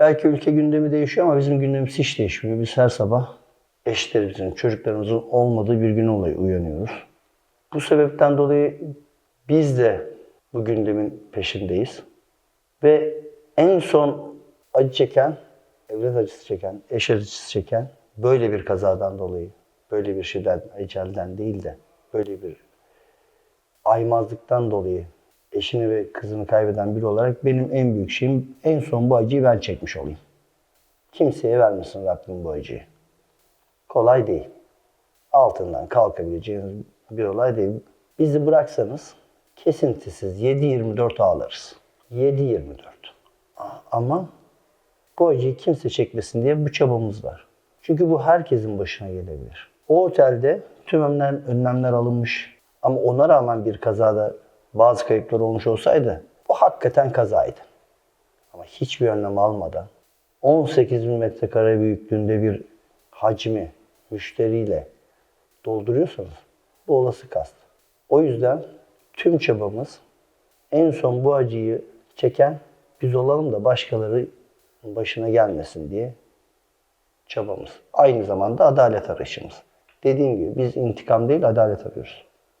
Belki ülke gündemi değişiyor ama bizim gündemimiz hiç değişmiyor. Biz her sabah eşlerimizin, çocuklarımızın olmadığı bir gün olayı uyanıyoruz. Bu sebepten dolayı biz de bu gündemin peşindeyiz. Ve en son acı çeken, evlat acısı çeken, eş acısı çeken böyle bir kazadan dolayı, böyle bir şeyden, ecelden değil de böyle bir aymazlıktan dolayı eşini ve kızını kaybeden biri olarak benim en büyük şeyim en son bu acıyı ben çekmiş olayım. Kimseye vermesin Rabbim bu acıyı. Kolay değil. Altından kalkabileceğiniz bir olay değil. Bizi bıraksanız kesintisiz 7-24 ağlarız. 7-24. Ama bu acıyı kimse çekmesin diye bu çabamız var. Çünkü bu herkesin başına gelebilir. O otelde tüm önlemler, alınmış ama ona rağmen bir kazada bazı kayıplar olmuş olsaydı bu hakikaten kazaydı. Ama hiçbir önlem almadan 18 bin metrekare büyüklüğünde bir hacmi müşteriyle dolduruyorsanız bu olası kast. O yüzden tüm çabamız en son bu acıyı çeken biz olalım da başkaları başına gelmesin diye çabamız. Aynı zamanda adalet arayışımız. Dediğim gibi biz intikam değil adalet arıyoruz.